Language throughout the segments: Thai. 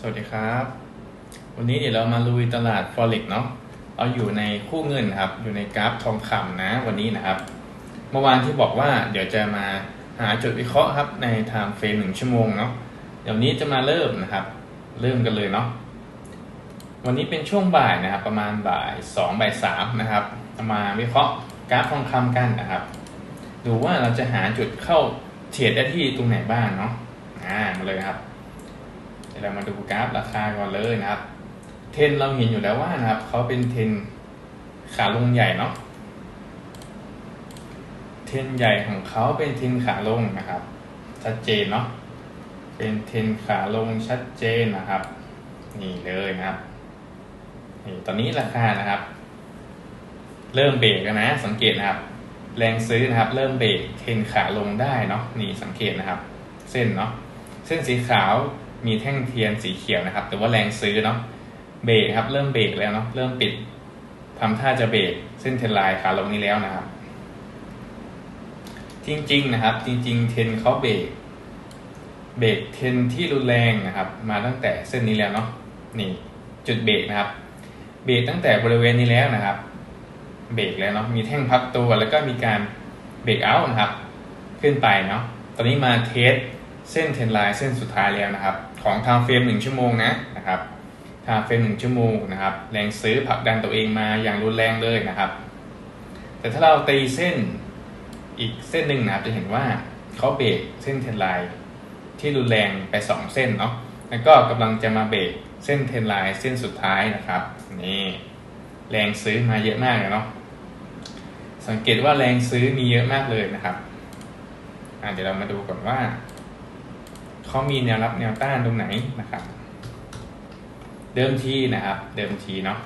สวัสดีครับ วันนี้เดี๋ยวเรามาลุยตลาด Forex เนาะเอาอยู่ในคู่เงินครับ อยู่ในกราฟทองคำนะ วันนี้นะครับ เมื่อวานที่บอกว่าเดี๋ยวจะมาหาจุดวิเคราะห์ครับในไทม์เฟรมหนึ่งชั่วโมงเนาะเดี๋ยวนี้จะมาเริ่มนะครับ เริ่มกันเลยเนาะวันนี้เป็นช่วงบ่ายนะครับ ประมาณบ่ายสองบ่ายสามนะครับมาวิเคราะห์กราฟทองคำกันนะครับ ดูว่าเราจะหาจุดเข้าเทรดได้ที่ตรงไหนบ้างเนาะอ่ามาเลยครับ ดี๋ยวเรามาดูกราฟราคาก่อนเลยนะครับ เทนเราเห็นอยู่แล้วว่านะครับเขาเป็นเทนขาลงใหญ่เนาะเทนใหญ่ของเขาเป็นเทนขาลงนะครับ ชัดเจนเนาะเป็นเทนขาลงชัดเจนนะครับ นี่เลยนะครับนี่ตอนนี้ราคานะครับ เริ่มเบรกแล้วนะ สังเกตนะครับ แรงซื้อนะครับ เริ่มเบรกเทนขาลงได้เนาะนี่สังเกตนะครับ เส้นเนาะเส้นสีขาว มีแท่งเทียนสีเขียวนะครับ แต่ว่าแรงซื้อเนาะเบรกครับ เริ่มเบรกแล้วเนาะเริ่มปิดทำท่าจะเบรกเส้นเทนไลน์ขาลงนี้แล้วนะครับ จริง ๆ นะครับ จริง ๆ เทนเขาเบรกเบรกเทนที่รุนแรงนะครับ มาตั้งแต่เส้นนี้แล้วเนาะนี่จุดเบรกนะครับ เบรกตั้งแต่บริเวณนี้แล้วนะครับ เบรกแล้วเนาะมีแท่งพักตัวแล้วก็มีการเบรกเอาท์นะครับ ขึ้นไปเนาะตอนนี้มาเทส เส้นเทรนไลน์เส้นสุดท้ายแล้วนะครับ ของทางเฟรมหนึ่งชั่วโมงนะนะครับทางเฟรมหนึ่งชั่วโมงนะครับ แรงซื้อผลักดันตัวเองมาอย่างรุนแรงเลยนะครับ แต่ถ้าเราตีเส้นอีกเส้นหนึ่งนะครับจะเห็นว่าเขาเบรกเส้นเทรนไลน์ที่รุนแรงไปสองเส้นเนาะแล้วก็กำลังจะมาเบรกเส้นเทรนไลน์เส้นสุดท้ายนะครับนี่แรงซื้อมาเยอะมากเลยเนาะสังเกตว่าแรงซื้อมีเยอะมากเลยนะครับเดี๋ยวเรามาดูก่อนว่า เขามีแนวรับแนวต้านตรงไหนนะครับ เดิมทีนะครับ เดิมทีเนาะ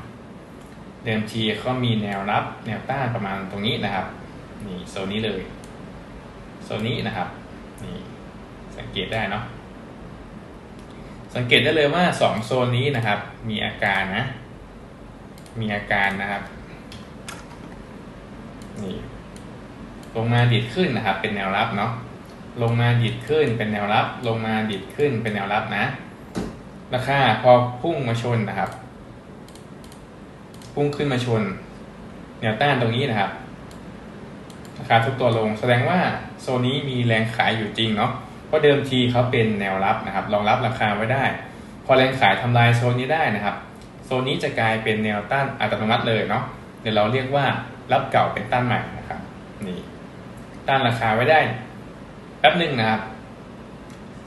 เดิมทีเขามีแนวรับแนวต้านประมาณตรงนี้นะครับนี่โซนนี้เลยโซนนี้นะครับนี่สังเกตได้เนาะสังเกตได้เลยว่าสองโซนนี้นะครับ มีอาการนะ มีอาการนะครับนี่ลงมาดิดขึ้นนะครับ เป็นแนวรับเนาะ ลงมาดิดขึ้นเป็นแนวรับ ลงมาดิดขึ้นเป็นแนวรับนะ ราคาพอพุ่งมาชนนะครับ พุ่งขึ้นมาชน แนวต้านตรงนี้นะครับ ราคาทุกตัวลง แสดงว่าโซนนี้มีแรงขายอยู่จริงเนาะเพราะเดิมทีเขาเป็นแนวรับนะครับ รองรับราคาไว้ได้ พอแรงขายทำลายโซนนี้ได้นะครับ โซนนี้จะกลายเป็นแนวต้านอัตโนมัติเลยเนาะ เดี๋ยวเราเรียกว่ารับเก่าเป็นต้านใหม่นะครับ นี่ ต้านราคาไว้ได้ แป๊บหนึ่งนะครับ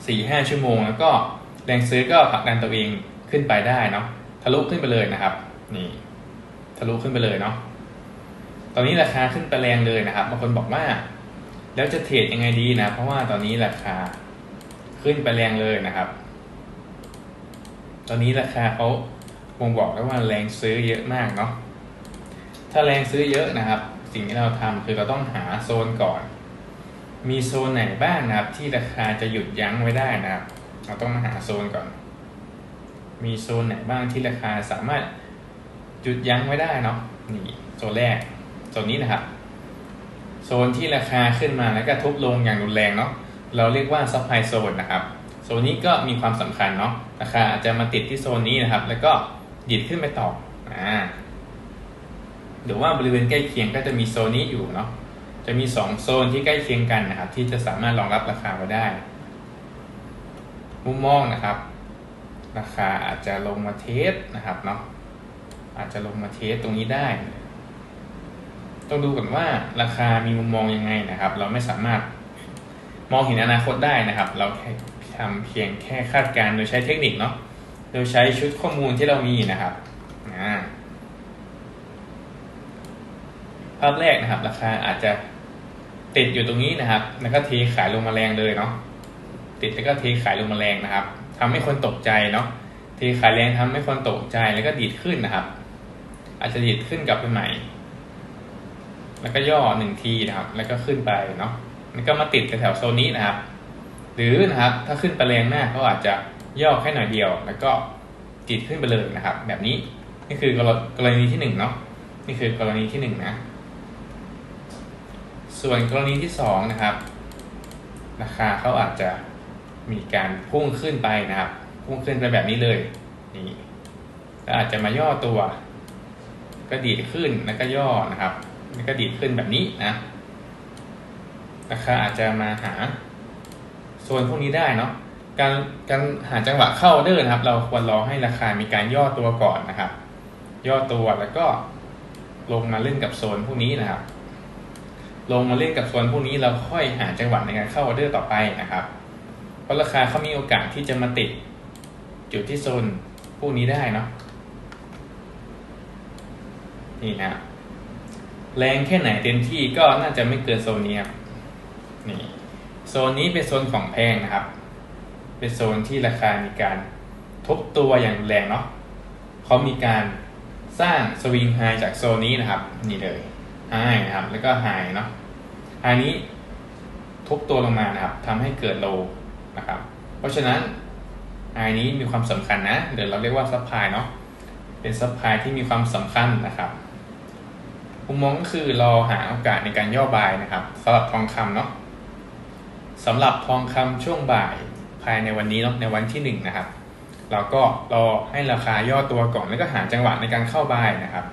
สี่ห้าชั่วโมง แล้วก็แรงซื้อก็ผลักดันตัวเองขึ้นไปได้เนาะทะลุขึ้นไปเลยนะครับ นี่ทะลุขึ้นไปเลยเนาะตอนนี้ราคาขึ้นไปแรงเลยนะครับบางคนบอกว่า แล้วจะเทรดยังไงดีนะ เพราะว่าตอนนี้ราคาขึ้นไปแรงเลยนะครับ ตอนนี้ราคาเขาคงบอกแล้วว่าแรงซื้อเยอะมากเนาะถ้าแรงซื้อเยอะนะครับ สิ่งที่เราทำคือเราต้องหาโซนก่อน มีโซนไหนบ้างนะครับ ที่ราคาจะหยุดยั้งไว้ได้นะครับ เราต้องมาหาโซนก่อน มีโซนไหนบ้างที่ราคาสามารถหยุดยั้งไว้ได้เนาะนี่โซนแรกโซนนี้นะครับ โซนที่ราคาขึ้นมาแล้วก็ทุบลงอย่างรุนแรงเนาะเราเรียกว่าซัพพลายโซนนะครับโซนนี้ก็มีความสำคัญเนาะราคาอาจจะมาติดที่โซนนี้นะครับ แล้วก็ดิดขึ้นไปต่ออ่าหรือว่าบริเวณใกล้เคียงก็จะมีโซนนี้อยู่เนาะ จะมีสองโซนที่ใกล้เคียงกันนะครับ ที่จะสามารถรองรับราคาไว้ได้ มุมมองนะครับ ราคาอาจจะลงมาเทสนะครับเนาะอาจจะลงมาเทสตรงนี้ได้ ต้องดูก่อนว่าราคามีมุมมองยังไงนะครับ เราไม่สามารถมองเห็นอนาคตได้นะครับ เราแค่ทำเพียงแค่คาดการณ์โดยใช้เทคนิคเนาะโดยใช้ชุดข้อมูลที่เรามีนะครับภาพแรกนะครับ ราคาอาจจะ ติดอยู่ตรงนี้นะครับ แล้วก็เทขายลงมาแรงเลยเนาะติดแล้วก็เทขายลงมาแรงนะครับทำให้คนตกใจเนาะเทขายแรงทำให้คนตกใจแล้วก็ดีดขึ้นนะครับ อาจจะดีดขึ้นกลับไปใหม่ แล้วก็ย่อหนึ่งทีนะครับ แล้วก็ขึ้นไปเนาะแล้วก็มาติดแถวโซนนี้นะครับ หรือนะครับ ถ้าขึ้นไปแรงมากก็อาจจะย่อแค่หน่อยเดียว แล้วก็ดีดขึ้นไปเลยนะครับ แบบนี้นี่คือกรณีที่หนึ่งเนาะนี่คือกรณีที่หนึ่งนะ ส่วนกรณีที่สองนะครับราคาเขาอาจจะมีการพุ่งขึ้นไปนะครับ พุ่งขึ้นไปแบบนี้เลยนี่แล้วอาจจะมาย่อตัว ก็ดีดขึ้นแล้วก็ย่อนะครับแล้วก็ดีดขึ้นแบบนี้นะราคาอาจจะมาหาโซนพวกนี้ได้เนาะการการหาจังหวะเข้าเดินนะครับ เราควรรอให้ราคามีการย่อตัวก่อนนะครับ ย่อตัวแล้วก็ลงมาเล่นกับโซนพวกนี้นะครับ ลงมาเล่นกับโซนพวกนี้เราค่อยหาจังหวะในการเข้าออเดอร์ต่อไปนะครับ เพราะราคาเขามีโอกาสที่จะมาติดจุดที่โซนพวกนี้ได้เนาะนี่นะแรงแค่ไหนเต็มที่ก็น่าจะไม่เกินโซนนี้ครับนี่โซนนี้เป็นโซนของแพงนะครับ เป็นโซนที่ราคามีการทบตัวอย่างแรงเนาะเขามีการสร้างสวิงไฮจากโซนนี้นะครับ นี่เลย ไฮนะครับ แล้วก็ไฮเนาะไฮนี้ทุบตัวลงมานะครับทำให้เกิดโลนะครับ เพราะฉะนั้นไฮนี้มีความสำคัญนะ เดี๋ยวเราเรียกว่าซัพพลายเนาะ เป็นซัพพลายที่มีความสำคัญนะครับมุมมองก็คือเราหาโอกาสในการย่อบายนะครับสำหรับทองคำเนาะสำหรับทองคำช่วงบ่ายภายในวันนี้เนาะในวันที่หนึ่งนะครับ เราก็รอให้ราคาย่อตัวก่อนแล้วก็หาจังหวะในการเข้าบายนะครับ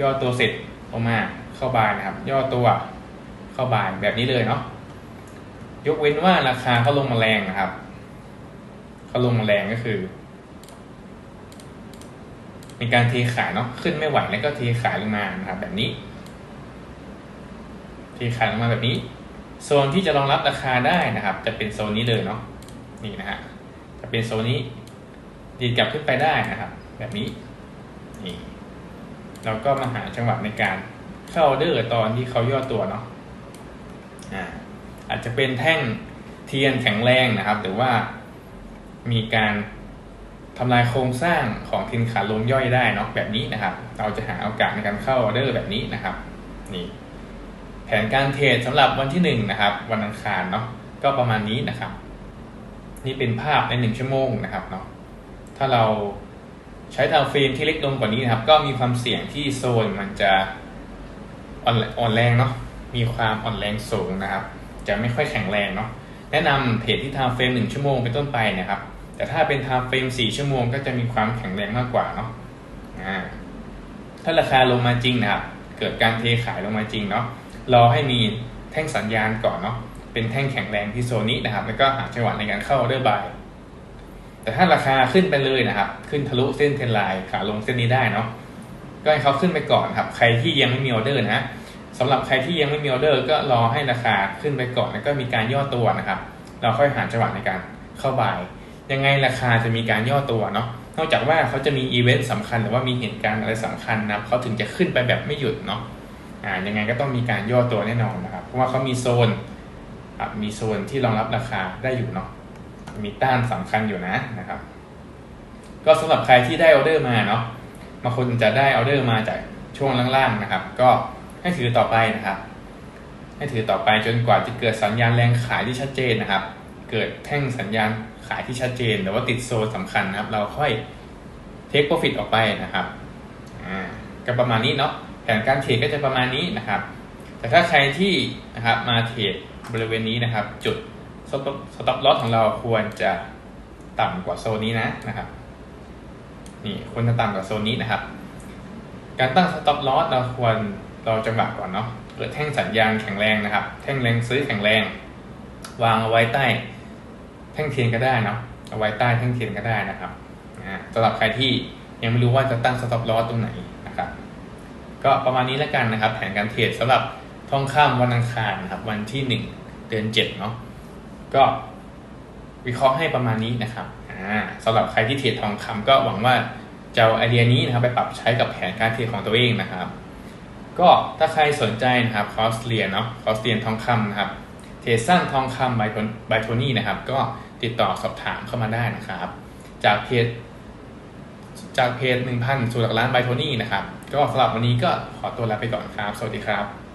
ย่อตัวเสร็จ ออกมาเข้าบายนะครับ ย่อตัวเข้าบายแบบนี้เลยเนาะยกเว้นว่าราคาเขาลงมาแรงนะครับเขาลงมาแรงก็คือมีการเทขายเนาะขึ้นไม่ไหวแล้วก็เทขายลงมานะครับ แบบนี้เทขายลงมาแบบนี้ โซนที่จะรองรับราคาได้นะครับ จะเป็นโซนนี้เลยเนาะนี่นะฮะจะเป็นโซนนี้ดีดกลับขึ้นไปได้นะครับ แบบนี้นี่ เราก็มาหาจังหวะในการเข้าออเดอร์ตอนที่เขาย่อตัวเนาะอ่าอาจจะเป็นแท่งเทียนแข็งแรงนะครับ หรือว่ามีการทำลายโครงสร้างของทินขาลงย่อยได้เนาะแบบนี้นะครับ เราจะหาโอกาสในการเข้าออเดอร์แบบนี้นะครับนี่แผนการเทรดสำหรับวันที่หนึ่งนะครับ วันอังคารเนาะก็ประมาณนี้นะครับ นี่เป็นภาพในหนึ่งชั่วโมงนะครับเนาะถ้าเรา ใช้ทาวเฟรมที่เล็กลงกว่านี้นะครับ ก็มีความเสี่ยงที่โซนมันจะอ่อนแรงเนาะมีความอ่อนแรงสูงนะครับ จะไม่ค่อยแข็งแรงเนาะแนะนำเทรดที่ทาวเฟรมหนึ่งชั่วโมงเป็นต้นไปนะครับ แต่ถ้าเป็นทม์เฟรม4ชั่วโมงก็จะมีความแข็งแรงมากกว่าเนาะถ้าราคาลงมาจริงนะครับ เกิดการเทขายลงมาจริงเนาะรอให้มีแท่งสัญญาณก่อนเนาะเป็นแท่งแข็งแรงที่โซนนี้นะครับ แล้วก็หาจังหวะในการเข้าออเดอร์บาย แต่ถ้าราคาขึ้นไปเลยนะครับ ขึ้นทะลุเส้นเทรนไลน์ขาลงเส้นนี้ได้เนาะก็ให้เขาขึ้นไปก่อนครับ ใครที่ยังไม่มีออเดอร์นะสำหรับใครที่ยังไม่มีออเดอร์ ก็รอให้ราคาขึ้นไปก่อนแล้วก็มีการย่อตัวนะครับ เราค่อยหาจังหวะในการเข้าบายยังไงราคาจะมีการย่อตัวเนาะนอกจากว่าเขาจะมีอีเวนต์สำคัญหรือว่ามีเหตุการณ์อะไรสำคัญนะเขาถึงจะขึ้นไปแบบไม่หยุดเนาะอ่ายังไงก็ต้องมีการย่อตัวแน่นอนนะครับ เพราะว่าเขามีโซนมีโซนที่รองรับราคาได้อยู่เนาะ มีต้านสำคัญอยู่นะนะครับ ก็สำหรับใครที่ได้ออเดอร์มาเนาะบางคนจะได้ออเดอร์มาจากช่วงล่างๆนะครับ ก็ให้ถือต่อไปนะครับ ให้ถือต่อไปจนกว่าจะเกิดสัญญาณแรงขายที่ชัดเจนนะครับ เกิดแท่งสัญญาณขายที่ชัดเจนหรือว่าติดโซนสำคัญนะครับ เราค่อยเทคโปรฟิตออกไปนะครับอ่าก็ประมาณนี้เนาะแผนการเทรดก็จะประมาณนี้นะครับ แต่ถ้าใครที่นะครับมาเทรดบริเวณนี้นะครับ จุด สต็อปล็อปลอสของเราควรจะต่ำกว่าโซนนี้นะนะครับนี่ควรจะต่ำกว่าโซนนี้นะครับ การตั้งสต็อปลอสเราควรเราจังหวะก่อนเนาะเกิดแท่งสัญญาณแข็งแรงนะครับ แท่งแรงซื้อแข็งแรง วางเอาไว้ใต้ แท่งเทียนก็ได้เนาะเอาไว้ใต้แท่งเทียนก็ได้นะครับสำหรับใครที่ยังไม่รู้ว่าจะตั้งสต็อปลอสตรงไหนนะครับ ก็ประมาณนี้แล้วกันนะครับ แผนการเทรดสำหรับทองคำวันอังคารนะครับ วันที่หนึ่งเดือนเจ็ดเนาะ ก็วิเคราะห์ให้ประมาณนี้นะครับสำหรับใครที่เทรดทองคำก็หวังว่าจะเอาไอเดียนี้นะครับไปปรับใช้กับแผนการเทรดของตัวเองนะครับ ก็ถ้าใครสนใจนะครับคอสเรียนเนาะคอสเรียนทองคำนะครับเทรดสั้นทองคำไบโทนี่นะครับ ก็ติดต่อสอบถามเข้ามาได้นะครับ จากเพจจากเพจหนึ่งพันสู่หลักล้านไบโทนี่นะครับ ก็สำหรับวันนี้ก็ขอตัวลาไปก่อนครับ สวัสดีครับ